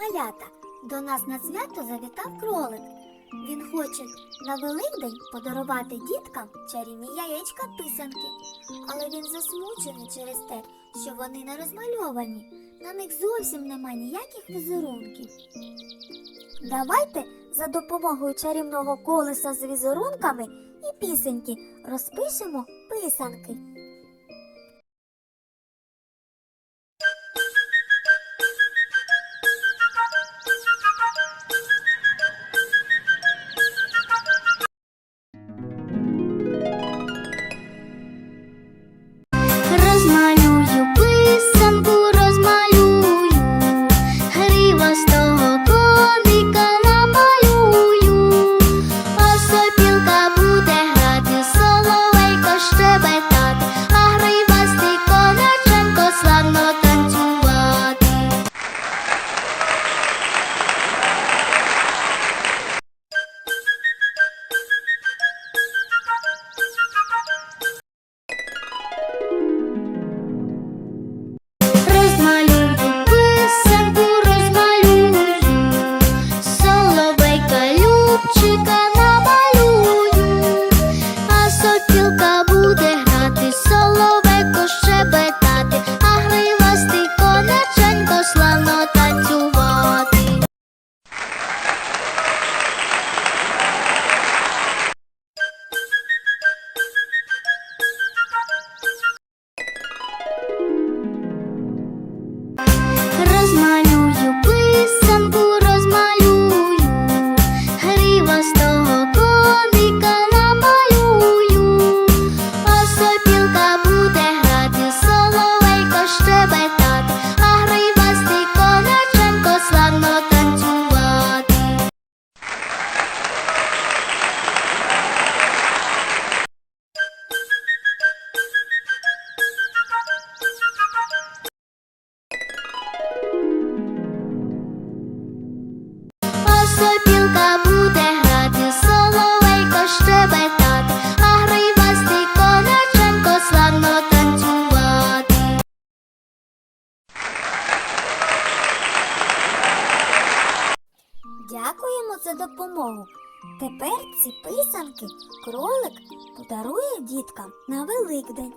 Малята, до нас на свято завітав кролик. Він хоче на Великдень подарувати діткам чарівні яєчка писанки, але він засмучений через те, що вони не розмальовані. На них зовсім нема ніяких візерунків. Давайте за допомогою чарівного колеса з візерунками і пісеньки розпишемо писанки. Дякуємо за допомогу. Тепер ці писанки кролик подарує діткам на Великдень.